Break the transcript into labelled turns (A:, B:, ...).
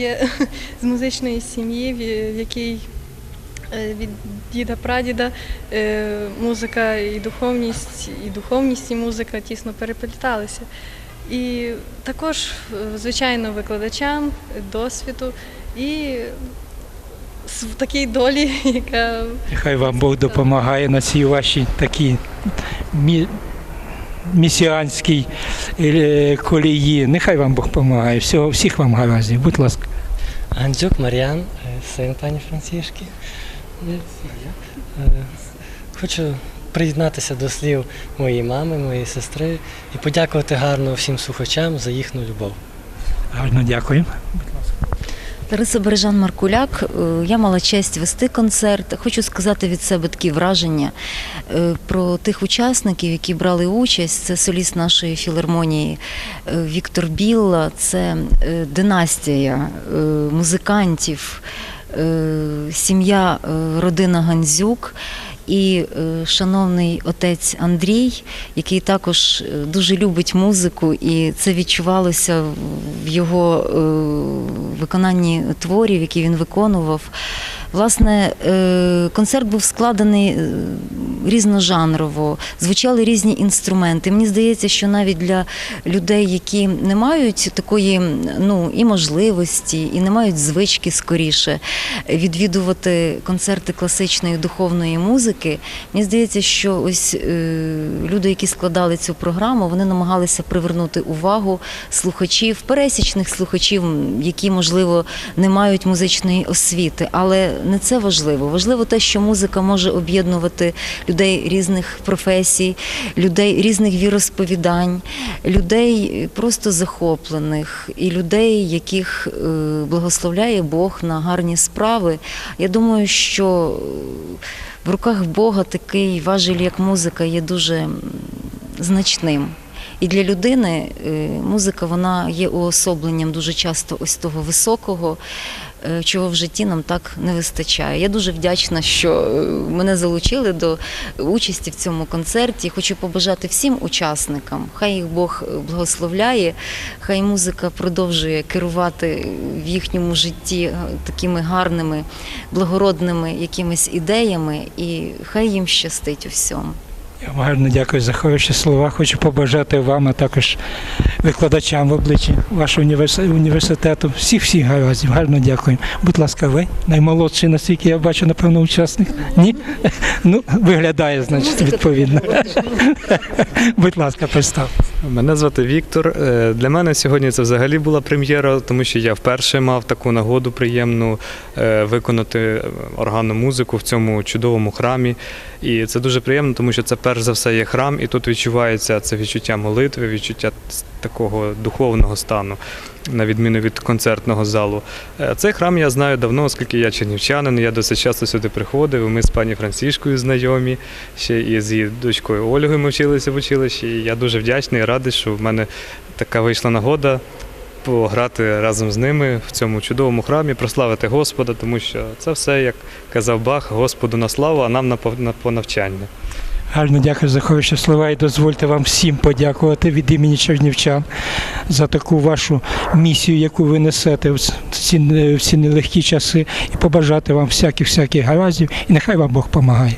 A: Я з музичної сім'ї, в якій е, від діда прадіда е, музика і духовність, і духовність, і музика тісно перепліталися. І також, е, звичайно, викладачам досвіду і в такій долі, яка
B: Нехай вам Бог допомагає на цій вашій такій мі... місіанській е, колії. Нехай вам Бог допомагає. Всього, всіх вам гараздів. Будь ласка.
C: Гандзюк Мар'ян, е, син пані Францішки. Е, Хочу приєднатися до слів моєї мами, моєї сестри і подякувати гарно всім слухачам за їхню любов.
B: Гарно дякую.
D: Лариса Бережан Маркуляк. Е, Я мала честь вести концерт. Хочу сказати від себе такі враження е, про тих учасників, які брали участь. Це соліст нашої філармонії е, Віктор Білла, це династія музикантів, сім'я родина Гандзюк. І е, шановний отець Андрій, який також е, дуже любить музику, і це відчувалося в його е, виконанні творів, які він виконував. Власне, концерт був складений різножанрово, звучали різні інструменти. Мені здається, що навіть для людей, які не мають такої ну, і можливості, і не мають звички скоріше відвідувати концерти класичної духовної музики, мені здається, що ось е, люди, які складали цю програму, вони намагалися привернути увагу слухачів, пересічних слухачів, які, можливо, не мають музичної освіти. Але не це важливо. Важливо те, що музика може об'єднувати людей різних професій, людей різних віросповідань, людей просто захоплених і людей, яких е, благословляє Бог на гарні справи. Я думаю, що в руках Бога такий важіль, як музика, є дуже значним. І для людини е, музика вона є уособленням дуже часто ось того високого, чого в житті нам так не вистачає. Я дуже вдячна, що е, мене залучили до участі в цьому концерті. Хочу побажати всім учасникам. Хай їх Бог благословляє, хай музика продовжує керувати в їхньому житті е, такими гарними, благородними якимись ідеями, і хай їм щастить у всьому.
B: Я вам гарно дякую за хороші слова. Хочу побажати вам, а також викладачам в обличчі вашого універс- університету. Всіх всіх гараздів. Гарно дякую. Будь ласка, ви наймолодший, наскільки я бачу, напевно, учасник. Ні? Ну, виглядає, значить, відповідно. Будь ласка, представ.
E: Мене звати Віктор. Е, Для мене сьогодні це взагалі була прем'єра, тому що я вперше мав таку нагоду приємну е, виконати органну музику в цьому чудовому храмі. І це дуже приємно, тому що це перш за все є храм, і тут відчувається це відчуття молитви, відчуття такого духовного стану, на відміну від концертного залу. Е, Цей храм я знаю давно, оскільки я чернівчанин, я досить часто сюди приходив. Ми з пані Францішкою знайомі, ще і з її дочкою Ольгою ми вчилися в училищі. І я дуже вдячний і радий, що в мене така вийшла нагода пограти разом з ними в цьому чудовому храмі, прославити Господа, тому що це все, як казав Бах, Господу на славу, а нам на понавчання.
B: Гарно дякую за хороші слова і дозвольте вам всім подякувати від імені чернівчан за таку вашу місію, яку ви несете в ці, в ці нелегкі часи, і побажати вам всяких всяких гараздів, і нехай вам Бог допомагає.